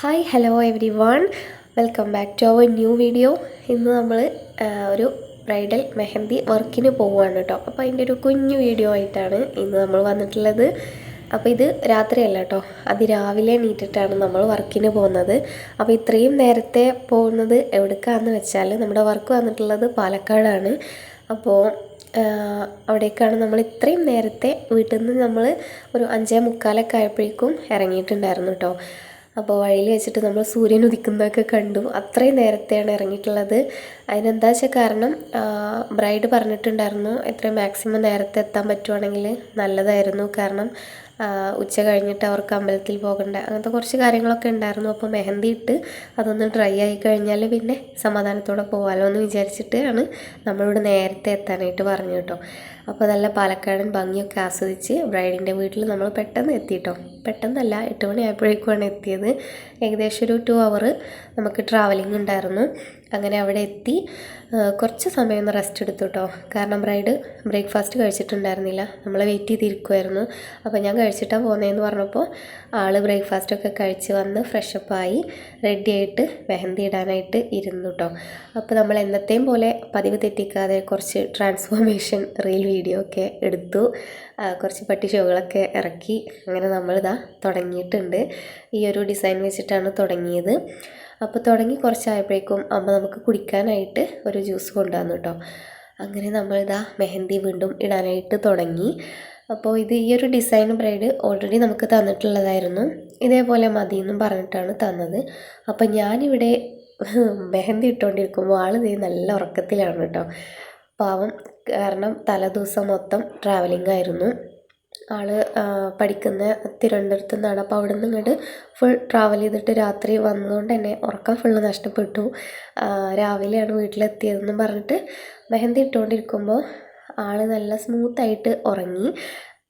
Hi hello everyone welcome back to our new video ഇന്ന് നമ്മൾ ഒരു ബ്രൈഡൽ മെഹന്തി വർക്കിന് പോവുകയാണ് കേട്ടോ അപ്പോൾ അതിന്റെ ഒരു കുഞ്ഞു വീഡിയോ ആയിട്ടാണ് ഇന്ന് നമ്മൾ വന്നിട്ടുള്ളത്. അപ്പോൾ ഇത് രാത്രിയല്ല കേട്ടോ അതിരാവിലെ നീട്ടിട്ടാണ് നമ്മൾ വർക്കിന് പോകുന്നത്. അപ്പോൾ ഇത്രയും നേരത്തെ പോകുന്നത് എവിടേക്കാണെന്ന് വെച്ചാൽ നമ്മുടെ വർക്ക് വന്നിട്ടുള്ളത് പാലക്കാടാണ്. അപ്പോൾ അവിടേക്കാണ് നമ്മൾ ഇത്രയും നേരത്തെ വീട്ടിൽ നിന്ന് നമ്മൾ ഒരു അഞ്ചേ മുക്കാലൊക്കെ ആയപ്പോഴേക്കും ഇറങ്ങിയിട്ടുണ്ടായിരുന്നു കേട്ടോ അപ്പോൾ വഴിയിൽ വെച്ചിട്ട് നമ്മൾ സൂര്യൻ ഉദിക്കുന്നതൊക്കെ കണ്ടു. അത്രയും നേരത്തെയാണ് ഇറങ്ങിയിട്ടുള്ളത്. അതിനെന്താ വെച്ചാൽ കാരണം ബ്രൈഡ് പറഞ്ഞിട്ടുണ്ടായിരുന്നു എത്രയും മാക്സിമം നേരത്തെ എത്താൻ പറ്റുവാണെങ്കിൽ നല്ലതായിരുന്നു. കാരണം ഉച്ച കഴിഞ്ഞിട്ട് അവർക്ക് അമ്പലത്തിൽ പോകണ്ട. അങ്ങനത്തെ കുറച്ച് കാര്യങ്ങളൊക്കെ ഉണ്ടായിരുന്നു. അപ്പോൾ മെഹന്തി ഇട്ട് അതൊന്ന് ഡ്രൈ ആയി കഴിഞ്ഞാൽ പിന്നെ സമാധാനത്തോടെ പോകാമല്ലോ എന്ന് വിചാരിച്ചിട്ടാണ് നമ്മളിവിടെ നേരത്തെ എത്താനായിട്ട് പറഞ്ഞു കേട്ടോ. അപ്പോൾ നല്ല പാലക്കാടൻ ഭംഗിയൊക്കെ ആസ്വദിച്ച് ബ്രൈഡിന്റെ വീട്ടിൽ നമ്മൾ പെട്ടെന്ന് എത്തിയിട്ടോ പെട്ടെന്നല്ല എട്ട് മണി ആയപ്പോഴേക്കുമാണ് എത്തിയത്. ഏകദേശം ഒരു ടു അവർ നമുക്ക് ട്രാവലിംഗ് ഉണ്ടായിരുന്നു. അങ്ങനെ അവിടെ എത്തി. കുറച്ച് സമയം ഒന്ന് റെസ്റ്റ് എടുത്തു കേട്ടോ കാരണം ബ്രൈഡ് ബ്രേക്ക്ഫാസ്റ്റ് കഴിച്ചിട്ടുണ്ടായിരുന്നില്ല. നമ്മൾ വെയിറ്റ് ചെയ്തിരിക്കുമായിരുന്നു അപ്പോൾ ഞാൻ കഴിച്ചിട്ടാണ് പോകുന്നതെന്ന് പറഞ്ഞപ്പോൾ ആൾ ബ്രേക്ക്ഫാസ്റ്റൊക്കെ കഴിച്ച് വന്ന് ഫ്രഷപ്പായി റെഡി ആയിട്ട് മെഹന്തി ഇടാനായിട്ട് ഇരുന്നു കേട്ടോ അപ്പോൾ നമ്മൾ എന്നത്തെയും പോലെ പതിവ് തെറ്റിക്കാതെ കുറച്ച് ട്രാൻസ്ഫോർമേഷൻ റീൽ വീഡിയോ ഒക്കെ എടുത്തു. കുറച്ച് പട്ടി ഷോകളൊക്കെ ഇറക്കി അങ്ങനെ നമ്മളിതാ തുടങ്ങിയിട്ടുണ്ട്. ഈ ഒരു ഡിസൈൻ വെച്ചിട്ടാണ് തുടങ്ങിയത്. അപ്പോൾ തുടങ്ങി കുറച്ചായപ്പോഴേക്കും അമ്മ നമുക്ക് കുടിക്കാനായിട്ട് ഒരു ജ്യൂസ് കൊണ്ടുവന്നു കേട്ടോ. അങ്ങനെ നമ്മളിതാ മെഹന്തി വീണ്ടും ഇടാനായിട്ട് തുടങ്ങി. അപ്പോൾ ഇത് ഈ ഒരു ഡിസൈൻ ബ്രൈഡ് ഓൾറെഡി നമുക്ക് തന്നിട്ടുള്ളതായിരുന്നു. ഇതേപോലെ മതി എന്നും പറഞ്ഞിട്ടാണ് തന്നത്. അപ്പോൾ ഞാനിവിടെ മെഹന്തി ഇട്ടുകൊണ്ടിരിക്കുമ്പോൾ ആൾ ഇത് നല്ല ഉറക്കത്തിലാണ് കേട്ടോ. പാവം കാരണം തലേദിവസം മൊത്തം ട്രാവലിംഗ് ആയിരുന്നു. ആൾ ആ, പഠിക്കുന്ന തിരുവനന്തപുരത്ത് നിന്നാണ്. അപ്പോൾ അവിടെ നിന്ന് ഇങ്ങോട്ട് ഫുൾ ട്രാവൽ ചെയ്തിട്ട് രാത്രി വന്നതുകൊണ്ട് തന്നെ ഉറക്കം ഫുള്ള് നഷ്ടപ്പെട്ടു. രാവിലെയാണ് വീട്ടിലെത്തിയതെന്നും പറഞ്ഞിട്ട് മെഹന്തി ഇട്ടുകൊണ്ടിരിക്കുമ്പോൾ ആൾ നല്ല സ്മൂത്തായിട്ട് ഉറങ്ങി.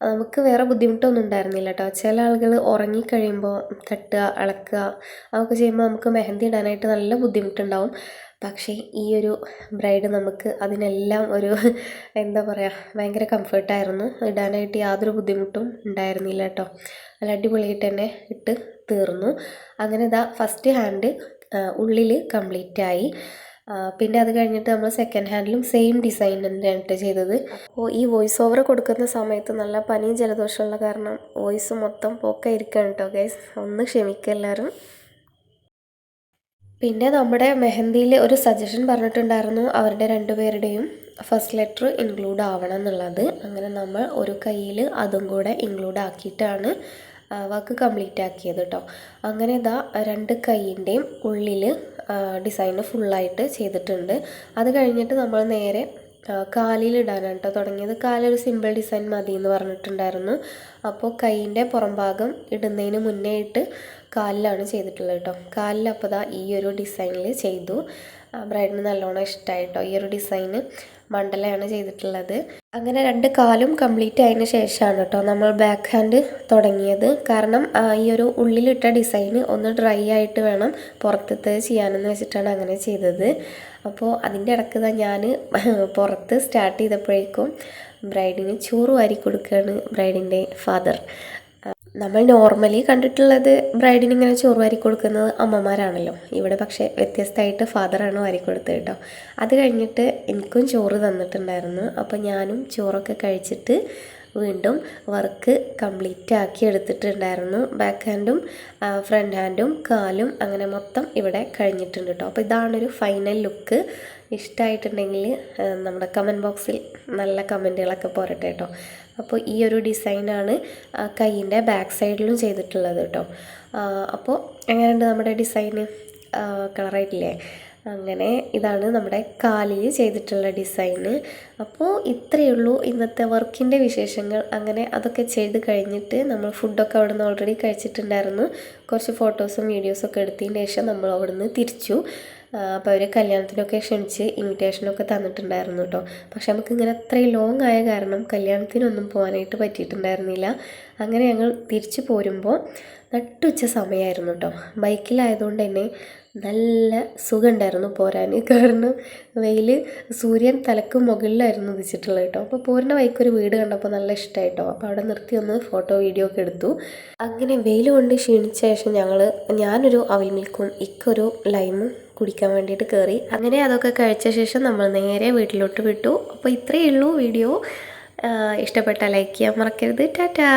നമുക്ക് വേറെ ബുദ്ധിമുട്ടൊന്നും ഉണ്ടായിരുന്നില്ല കേട്ടോ ചില ആളുകൾ ഉറങ്ങിക്കഴിയുമ്പോൾ തട്ടുക ഇളക്കുക അതൊക്കെ ചെയ്യുമ്പോൾ നമുക്ക് മെഹന്തി ഇടാനായിട്ട് നല്ല ബുദ്ധിമുട്ടുണ്ടാവും. പക്ഷേ ഈ ഒരു ബ്രൈഡ് നമുക്ക് അതിനെല്ലാം ഒരു എന്താ പറയുക ഭയങ്കര കംഫർട്ടായിരുന്നു. ഇടാനായിട്ട് യാതൊരു ബുദ്ധിമുട്ടും ഉണ്ടായിരുന്നില്ല കേട്ടോ. നല്ല അടിപൊളിയായിട്ട് തന്നെ ഇട്ട് തീർന്നു. അങ്ങനെ ഇതാ ഫസ്റ്റ് ഹാൻഡ് ഉള്ളിൽ കംപ്ലീറ്റ് ആയി. പിന്നെ അത് കഴിഞ്ഞിട്ട് നമ്മൾ സെക്കൻഡ് ഹാൻഡിലും സെയിം ഡിസൈൻ തന്നെയാണ് ചെയ്തത്. അപ്പോൾ ഈ വോയിസ് ഓവർ കൊടുക്കുന്ന സമയത്ത് നല്ല പനിയും ജലദോഷമുള്ള കാരണം വോയിസ് മൊത്തം പോക്കായിരിക്കുകയാണ് കേട്ടോ ഗൈസ് ഒന്ന് ക്ഷമിക്കുക എല്ലാവരും. പിന്നെ നമ്മുടെ മെഹന്തിയിൽ ഒരു സജഷൻ പറഞ്ഞിട്ടുണ്ടായിരുന്നു അവരുടെ രണ്ടുപേരുടെയും ഫസ്റ്റ് ലെറ്റർ ഇൻക്ലൂഡ് ആവണം എന്നുള്ളത്. അങ്ങനെ നമ്മൾ ഒരു കയ്യിൽ അതും കൂടെ ഇൻക്ലൂഡ് ആക്കിയിട്ടാണ് വർക്ക് കംപ്ലീറ്റ് ആക്കിയത് കേട്ടോ അങ്ങനെ ഇതാ രണ്ട് കൈയിന്റെയും ഉള്ളിൽ ഡിസൈന് ഫുള്ളായിട്ട് ചെയ്തിട്ടുണ്ട്. അത് കഴിഞ്ഞിട്ട് നമ്മൾ നേരെ കാലിലിടാനാണ് കേട്ടോ തുടങ്ങിയത്. കാലൊരു സിമ്പിൾ ഡിസൈൻ മതി എന്ന് പറഞ്ഞിട്ടുണ്ടായിരുന്നു. അപ്പോൾ കൈയിന്റെ പുറംഭാഗം ഇടുന്നതിന് മുന്നേ ആയിട്ട് കാലിലാണ് ചെയ്തിട്ടുള്ളത് കേട്ടോ കാലിൽ അപ്പോൾ ഈ ഒരു ഡിസൈനിൽ ചെയ്തു. ബ്രൈഡിന് നല്ലോണം ഇഷ്ടമായി കേട്ടോ ഈ ഒരു ഡിസൈന് മണ്ഡലയാണ് ചെയ്തിട്ടുള്ളത്. അങ്ങനെ രണ്ട് കാലും കംപ്ലീറ്റ് ആയതിനു ശേഷമാണ് കേട്ടോ നമ്മൾ ബാക്ക് ഹാൻഡ് തുടങ്ങിയത്. കാരണം ഈ ഒരു ഉള്ളിലിട്ട ഡിസൈന് ഒന്ന് ഡ്രൈ ആയിട്ട് വേണം പുറത്തത്തെ ചെയ്യാനെന്ന് വെച്ചിട്ടാണ് അങ്ങനെ ചെയ്തത്. അപ്പോൾ അതിന്റെ ഇടയ്ക്ക് തന്നെ ഞാൻ പുറത്ത് സ്റ്റാർട്ട് ചെയ്തപ്പോഴേക്കും ബ്രൈഡിന് ചോറ് വാരി കൊടുക്കുകയാണ് ബ്രൈഡിന്റെ ഫാദർ നമ്മൾ നോർമലി കണ്ടിട്ടുള്ളത് ബ്രൈഡിന് ഇങ്ങനെ ചോറ് വാരി കൊടുക്കുന്നത് അമ്മമാരാണല്ലോ. ഇവിടെ പക്ഷേ വ്യത്യസ്തമായിട്ട് ഫാദറാണ് വാരി കൊടുത്തത് കേട്ടോ. അത് കഴിഞ്ഞിട്ട് എനിക്കും ചോറ് തന്നിട്ടുണ്ടായിരുന്നു. അപ്പോൾ ഞാനും ചോറൊക്കെ കഴിച്ചിട്ട് വീണ്ടും വർക്ക് കംപ്ലീറ്റ് ആക്കി എടുത്തിട്ടുണ്ടായിരുന്നു. ബാക്ക് ഹാൻഡും ഫ്രണ്ട് ഹാൻഡും കാലും അങ്ങനെ മൊത്തം ഇവിടെ കഴിഞ്ഞിട്ടുണ്ട് കേട്ടോ. അപ്പോൾ ഇതാണൊരു ഫൈനൽ ലുക്ക് ഇഷ്ടമായിട്ടുണ്ടെങ്കിൽ നമ്മുടെ കമന്റ് ബോക്സിൽ നല്ല കമന്റുകളൊക്കെ പോരട്ടെ കേട്ടോ. അപ്പോൾ ഈ ഒരു ഡിസൈനാണ് കൈയിന്റെ ബാക്ക് സൈഡിലും ചെയ്തിട്ടുള്ളത് കേട്ടോ. അപ്പോൾ എങ്ങനെയുണ്ട് നമ്മുടെ ഡിസൈന്? കളറായിട്ടില്ലേ? അങ്ങനെ ഇതാണ് നമ്മുടെ കാലിൽ ചെയ്തിട്ടുള്ള ഡിസൈന്. അപ്പോൾ ഇത്രയേ ഉള്ളൂ ഇന്നത്തെ വർക്കിന്റെ വിശേഷങ്ങൾ. അങ്ങനെ അതൊക്കെ ചെയ്ത് കഴിഞ്ഞിട്ട് നമ്മൾ ഫുഡൊക്കെ അവിടെ നിന്ന് ഓൾറെഡി കഴിച്ചിട്ടുണ്ടായിരുന്നു. കുറച്ച് ഫോട്ടോസും വീഡിയോസൊക്കെ എടുത്തതിന് ശേഷം നമ്മൾ അവിടെ നിന്ന് തിരിച്ചു. അപ്പോൾ അവർ കല്യാണത്തിനൊക്കെ ക്ഷണിച്ച് ഇൻവിറ്റേഷനൊക്കെ തന്നിട്ടുണ്ടായിരുന്നു കേട്ടോ പക്ഷെ നമുക്ക് ഇങ്ങനെ അത്രയും ലോങ് ആയ കാരണം കല്യാണത്തിനൊന്നും പോകാനായിട്ട് പറ്റിയിട്ടുണ്ടായിരുന്നില്ല. അങ്ങനെ ഞങ്ങൾ തിരിച്ചു പോരുമ്പോൾ നട്ടുച്ച സമയമായിരുന്നു കേട്ടോ ബൈക്കിലായതുകൊണ്ട് തന്നെ നല്ല സുഖമുണ്ടായിരുന്നു പോരാൻ. കാരണം വെയിൽ സൂര്യൻ തലക്ക് മുകളിലായിരുന്നു ഉദിച്ചിട്ടുള്ളത് കേട്ടോ അപ്പോൾ പോരുന്ന ഒരു വീട് കണ്ടപ്പോൾ നല്ല ഇഷ്ടമായിട്ടോ അപ്പോൾ അവിടെ നിർത്തി ഒന്ന് ഫോട്ടോ വീഡിയോ ഒക്കെ എടുത്തു. അങ്ങനെ വെയിൽ കൊണ്ട് ക്ഷീണിച്ച ശേഷം ഞങ്ങൾ ഞാനൊരു അവൽ മിൽക്കും ഇക്കൊരു ലൈമും കുടിക്കാൻ വേണ്ടിയിട്ട് കയറി. അങ്ങനെ അതൊക്കെ കഴിച്ച ശേഷം നമ്മൾ നേരെ വീട്ടിലോട്ട് വിട്ടു. അപ്പോൾ ഇത്രയേ ഉള്ളൂ വീഡിയോ. ഇഷ്ടപ്പെട്ടാൽ ലൈക്ക് ചെയ്യാൻ മറക്കരുത്. ടാറ്റാ.